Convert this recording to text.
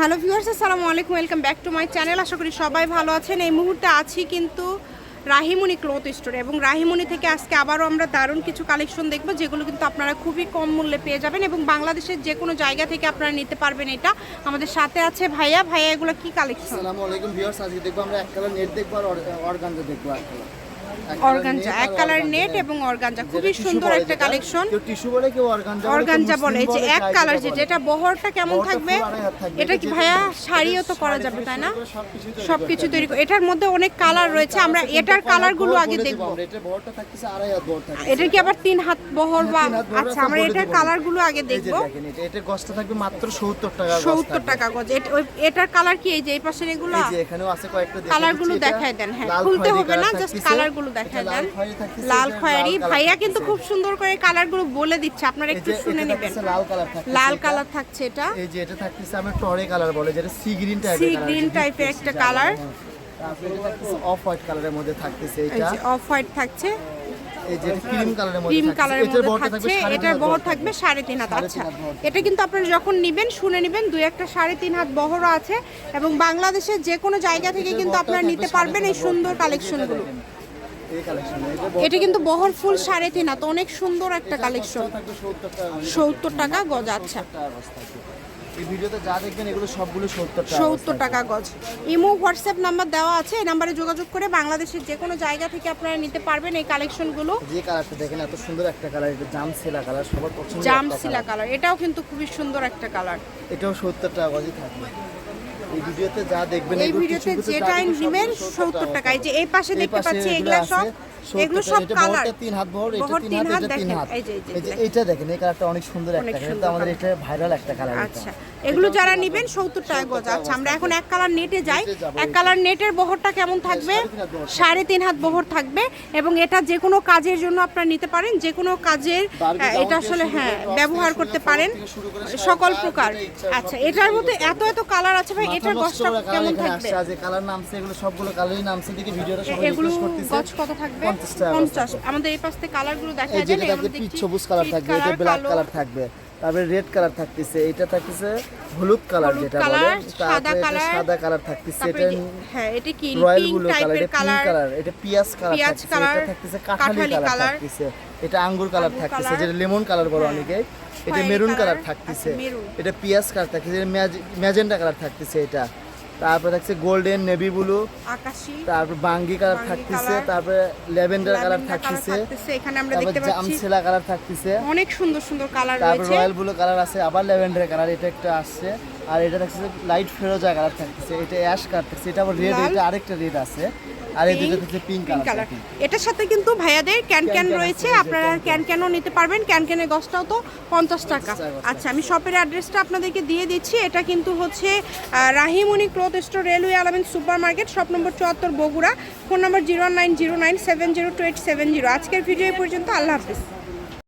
Hello viewers, আসসালামু আলাইকুম, welcome back to my channel. আশা করি সবাই ভালো আছেন। এই মুহূর্তে আছি কিন্তু রাহিমণি ক্লথ স্টোরে এবং রাহিমণি থেকে আজকে আবারও আমরা দারুণ কিছু কালেকশন দেখব, যেগুলো কিন্তু আপনারা খুবই কম মূল্যে পেয়ে যাবেন এবং বাংলাদেশের যে কোনো জায়গা থেকে আপনারা নিতে পারবেন এটা। আমাদের সাথে আছে ভাইয়া। ভাইয়া, এগুলো কি কালেকশন? আসসালামু আলাইকুম ভিউয়ার্স, আজকে দেখব আমরা এক কালার, নেট দেখব আর অর্গানজা দেখব এক কালার। অর্গানজা এক কালার নেট এবং অর্গানজা খুবই সুন্দর একটা কালেকশন টিস্যু বলে কেউ অর্গানজা অর্গানজা বলে যে এক কালার যেটা এটা বহরটা কেমন থাকবে? এটা কি ভাইয়া শাড়িও তো করা যাবে তাই না? সবকিছু তৈরি এটার মধ্যে অনেক কালার রয়েছে আমরা এটার কালারগুলো আগে দেখব। এটা কি আবার তিন হাত বহর বা হাত বহর আচ্ছা আমরা এটার কালারগুলো আগে দেখব। এটা থাকবে মাত্র 70 টাকা গজ সত্তর থাকবে। টাকা গজ এটার কালার কি? এই যে এই পাশের এগুলো? এই যে এখানেও আছে কয়েকটা কালারগুলো দেখায় দেন, হ্যাঁ, খুলতে হবে না, কালার just থাকতেছে, কালারগুলো লাল দেন। খয়েরি লাল খয়েরি। ভাইয়া কিন্তু খুব সুন্দর করে কালারগুলো বলে দিচ্ছে আপনারা একটু শুনে নেবেন। লাল কালার লাল কালার থাকছে এটা। এই যে এটা থাকতেছে আমরা টরে কালার বলে যেটা সি গ্রিন টাইপের কালার green type এর একটা থাকতেছে অফ হোয়াইট কালারের মধ্যে থাকতেছে এই এটা। যে অফ হোয়াইট থাকছে এটার বহর থাকবে সাড়ে তিন হাত আচ্ছা। এটা কিন্তু আপনারা যখন নিবেন শুনে নেবেন দুই একটা সাড়ে তিন হাত বহরও আছে। এবং বাংলাদেশের যে কোনো জায়গা থেকে কিন্তু আপনারা নিতে পারবেন এই সুন্দর। কালেকশনগুলো কালেকশন এটা কিন্তু বহর ফুল সাড়ে তিন হাত অনেক সুন্দর একটা কালেকশন থাকবে 70 টাকা সত্তর টাকা গজ আচ্ছা। টাকা গজ এই ভিডিওতে যা দেখবেন এগুলো সবগুলো 70 টাকা সত্তর টাকা গজ। ইমো হোয়াটসঅ্যাপ নাম্বার দেওয়া আছে এই নাম্বারে যোগাযোগ করে বাংলাদেশের যে কোনো জায়গা থেকে আপনারা নিতে পারবেন এই কালেকশনগুলো যে কালারটা দেখেন এত সুন্দর একটা কালার এটা জাম সেলা কালার সবার জাম সিলা কালার এটাও কিন্তু খুবই সুন্দর একটা কালার এটাও 70 টাকা গজই থাকবে। এই ভিডিওতে যা দেখবেন এই ভিডিওতে কিছু কিছু যা যেটাই দেখবেন নেবেন সবগুলো সত্তর টাকা। এই যে এই পাশে দেখতে পাচ্ছি এগুলো এগুলো সব এগুলো সব কালার। তিন হাত বড়, এটা তিন তিন হাত, হাত এটা তিন হাত। এই যে, এই যে, এই যে দেখেন। এইটা দেখেন এই কালারটা অনেক সুন্দর একটা কালার। আমাদের এটা ভাইরাল একটা কালার আচ্ছা। এগুলো যারা নেবেন টাকা গজ। আচ্ছা আমরা এখন এক কালার নেটে যাই। এক কালার নেটের বহরটা কেমন থাকবে? সাড়ে তিন হাত বহর থাকবে এবং এটা যে কোনো কাজের জন্য আপনারা নিতে পারেন। যে কোনো কাজের এটা আসলে হ্যাঁ ব্যবহার করতে পারেন। সকল প্রকার। আচ্ছা এটার মধ্যে এত এত কালার আছে ভাই এটার কালার কেমন থাকবে? আসছে, কালার নামছে এগুলো সবগুলো কালারই নামছে। দেখে ভিডিওটা সবাই এগুলো গজ কত থাকবে? 50 টাকা গজ পঞ্চাশ থাকবে। আমাদের এই পাশ থেকে কালারগুলো দেখা এই যায় দেখছি সবুজ কালার থাকবে এটা ব্ল্যাক কালার থাকবে। তারপরে রেড কালার থাকতেছে এটা থাকতেছে হলুদ কালার যেটা বলে সাদা তারপরে সাদা কালার থাকতেছে এটা হ্যাঁ এটা কি রয়্যাল ব্লু কালার এটা পিঙ্ক কালার এটা পিয়াজ কালার থাকতেছে এটা থাকতেছে কাঠালি কালার থাকতেছে এটা আঙ্গুর কালার থাকতেছে যেটা লেমন কালার বলে হ্যাঁ, অনেকে এটা মেরুন কালার থাকতেছে এটা পিয়াজ কালার থাকতেছে এটা ম্যাজেন্টা কালার থাকতেছে এটা। তারপরে থাকছে গোল্ডেন নেভি ব্লু আকাশি তারপর বাঙ্গি কালার থাকতেছে তারপরে ল্যাভেন্ডার কালার থাকতেছে এখানে আমরা দেখতে পাচ্ছি কালার থাকতেছে। অনেক সুন্দর সুন্দর কালার তারপর রয়্যাল ব্লু কালার আছে আবার ল্যাভেন্ডার কালার এটা একটা আসছে। আর এটা থাকছে লাইট ফেরোজা কালার থাকতেছে এটা অ্যাশ কালার থাকছে এটা আবার রেড এটা আরেকটা রেড আছে। আর এই দুটো থাকছে পিঙ্ক পিঙ্ক কালার এটার সাথে কিন্তু ভাইয়াদের ক্যান ক্যান রয়েছে আপনারা ক্যান ক্যান ক্যানও নিতে পারবেন। ক্যান ক্যানের গছটাও তো পঞ্চাশ টাকা। আচ্ছা আমি শপের অ্যাড্রেসটা আপনাদেরকে দিয়ে দিচ্ছি। এটা কিন্তু হচ্ছে Rahimoni Rahimoni cloth store railway Al-Amin super market shop number চুয়াত্তর Bogura phone number zero nine zero nine seven zero two eight seven zero. আজকের ভিডিও পর্যন্ত আল্লাহ হাফিজ।